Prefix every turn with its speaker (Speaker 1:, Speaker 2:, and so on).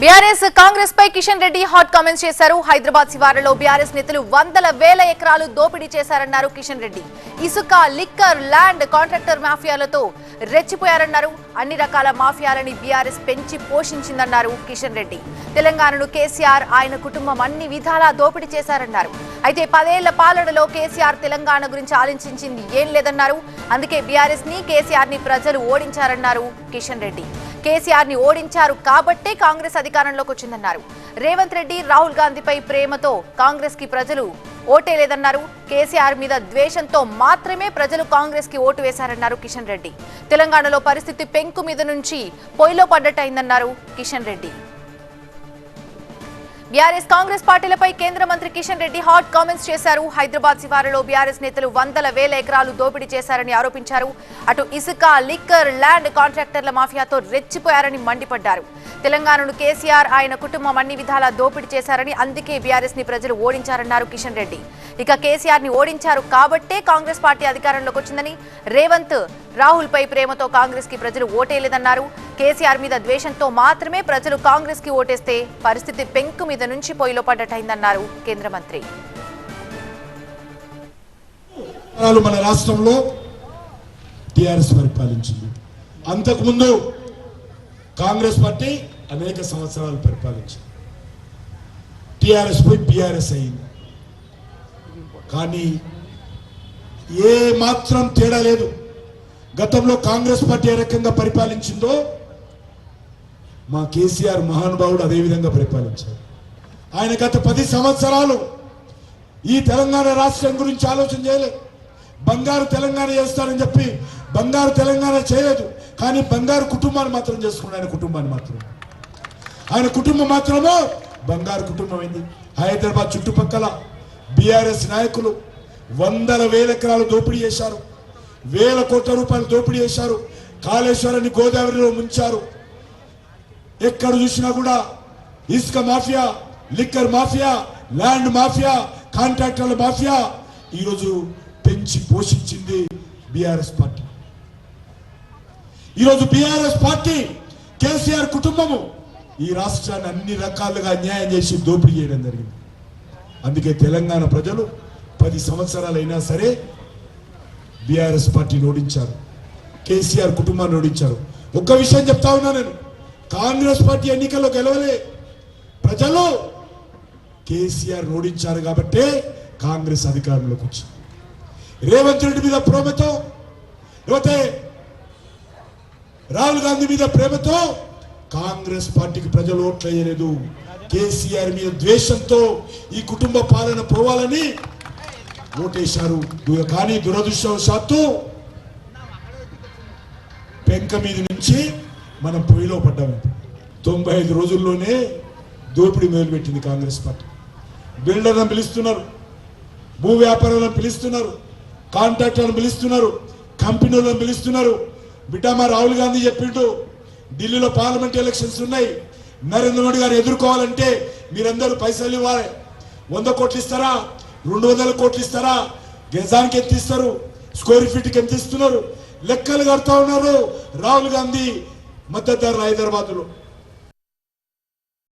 Speaker 1: BRS Congress పై Kishan Reddy hot comments చేశారు. హైదరాబాద్ శివారులో బీఆర్ఎస్ నేతలు వందల వేల ఎకరాలు దోపిడీ చేశారన్నారు కిషన్ రెడ్డి. ఇసుక లిక్కర్ ల్యాండ్ కాంట్రాక్టర్ మాఫియాలతో రెచ్చిపోయారన్నారు. అన్ని రకాల మాఫియాలని బీఆర్ఎస్ పెంచి పోషించిందన్నారు కిషన్ రెడ్డి. తెలంగాణను కేసీఆర్ ఆయన కుటుంబం అన్ని విధాలా దోపిడీ చేశారన్నారు. అయితే పదేళ్ళ పాలనలో కేసీఆర్ తెలంగాణ గురించి ఆలోచించింది ఏం లేదన్నారు. అందుకే బీఆర్ఎస్ని కేసీఆర్ని ప్రజలు ఓడించారన్నారు కిషన్ రెడ్డి. కేసీఆర్ని ఓడించారు కాబట్టే కాంగ్రెస్ అధికారంలోకి వచ్చిందన్నారు. రేవంత్ రెడ్డి రాహుల్ గాంధీపై ప్రేమతో కాంగ్రెస్కి ప్రజలు ఓటే లేదన్నారు. కేసీఆర్ మీద ద్వేషంతో మాత్రమే ప్రజలు కాంగ్రెస్కి ఓటు వేశారన్నారు కిషన్ రెడ్డి. తెలంగాణలో పరిస్థితి పెంకు మీద నుంచి పొయ్యిలో పడ్డట్టయిందన్నారు కిషన్ రెడ్డి. బీఆర్ఎస్ కాంగ్రెస్ పార్టీలపై కేంద్ర మంత్రి కిషన్ రెడ్డి హాట్ కామెంట్స్ చేశారు. హైదరాబాద్ శివారులో బీఆర్ఎస్ నేతలు వందల వేల ఎకరాలు దోపిడీ చేశారని ఆరోపించారు. అటు ఇసుక లిక్కర్ ల్యాండ్ కాంట్రాక్టర్ల మాఫియాతో రెచ్చిపోయారని మండిపడ్డారు. తెలంగాణను కేసీఆర్ ఆయన కుటుంబం అన్ని విధాలా దోపిడీ చేశారని అందుకే బీఆర్ఎస్ని ప్రజలు ఓడించారన్నారు కిషన్ రెడ్డి. ఇక కేసీఆర్ని ఓడించారు కాబట్టే కాంగ్రెస్ పార్టీ అధికారంలోకి వచ్చిందని రేవంత్ రాహుల్ పై ప్రేమతో కాంగ్రెస్కి ప్రజలు ఓటేయలేదన్నారు. కేసీఆర్ మీద ద్వేషంతో మాత్రమే ప్రజలు కాంగ్రెస్కి ఓటేస్తే పరిస్థితి పెంకు మీద నుంచి పొయ్యిలో పడ్డటైందన్నారు కేంద్ర మంత్రి.
Speaker 2: మన రాష్ట్రంలో టిఆర్ఎస్ పరిపాలించింది. అంతకుముందు కాంగ్రెస్ పార్టీ అనేక సంవత్సరాలు పరిపాలించింది. టిఆర్ఎస్ పోయి బిఆర్ఎస్ అయింది. కానీ ఏ మాత్రం తేడా లేదు. గతంలో కాంగ్రెస్ పార్టీ ఏ రకంగా పరిపాలించిందో మా కేసీఆర్ మహానుభావుడు అదేవిధంగా పరిపాలించారు. ఆయన గత పది సంవత్సరాలు ఈ తెలంగాణ రాష్ట్రం గురించి ఆలోచన చేయలేదు. బంగారు తెలంగాణ చేస్తారని చెప్పి బంగారు తెలంగాణ చేయలేదు కానీ బంగారు కుటుంబాన్ని మాత్రం చేసుకున్నాడు. ఆయన కుటుంబాన్ని మాత్రం. ఆయన కుటుంబం మాత్రమే బంగారు కుటుంబం అయింది. హైదరాబాద్ చుట్టుపక్కల బీఆర్ఎస్ నాయకులు వందల వేల ఎకరాలు దోపిడీ చేశారు. వేల కోట్ల రూపాయలు దోపిడీ చేశారు. కాళేశ్వరాన్ని గోదావరిలో ముంచారు. ఎక్కడ చూసినా కూడా ఇసుక mafia liquor mafia land mafia కాంట్రాక్టర్ల మాఫియా ఈరోజు పెంచి పోషించింది బీఆర్ఎస్ పార్టీ. ఈరోజు బీఆర్ఎస్ పార్టీ కేసీఆర్ కుటుంబము ఈ రాష్ట్రాన్ని అన్ని రకాలుగా అన్యాయం చేసి దోపిడీ చేయడం జరిగింది. అందుకే తెలంగాణ ప్రజలు పది సంవత్సరాలైనా సరే బీఆర్ఎస్ పార్టీని ఓడించారు. కేసీఆర్ కుటుంబాన్ని ఓడించారు. ఒక్క విషయం చెప్తా ఉన్నా నేను. కాంగ్రెస్ పార్టీ ఎన్నికల్లో గెలవలే. ప్రజలు కేసీఆర్ ఓడించారు కాబట్టే కాంగ్రెస్ అధికారంలోకి వచ్చింది. రేవంత్ రెడ్డి మీద ప్రేమతో లేకపోతే రాహుల్ గాంధీ మీద ప్రేమతో కాంగ్రెస్ పార్టీకి ప్రజలు ఓట్లు కేసీఆర్ మీద ద్వేషంతో ఈ కుటుంబ పాలన పోవాలని ఓటేశారు కానీ దురదృష్టవశాత్తు పెంక మీద నుంచి మనం పొయ్యిలో పడ్డాము తొంభై ఐదు రోజుల్లోనే దోపిడీ మొదలుపెట్టింది కాంగ్రెస్ పార్టీ. బిల్డర్లను పిలుస్తున్నారు భూ వ్యాపారులను పిలుస్తున్నారు కాంట్రాక్టర్లను పిలుస్తున్నారు కంపెనీలను పిలుస్తున్నారు. బిడ్డ మా రాహుల్ గాంధీ చెప్పిండు ఢిల్లీలో పార్లమెంట్ ఎలక్షన్స్ ఉన్నాయి. నరేంద్ర మోడీ గారు ఎదుర్కోవాలంటే మీరందరూ పైసలు ఇవ్వాలి. వంద కోట్లు ఇస్తారా? రెండు వందల కోట్లు ఇస్తారా? గజానికి ఎంత ఇస్తారు? స్క్వేర్ ఫీట్కి ఎంత ఇస్తున్నారు? లెక్కలు కడతా ఉన్నారు రాహుల్ గాంధీ మద్దతుదారులు హైదరాబాద్లో.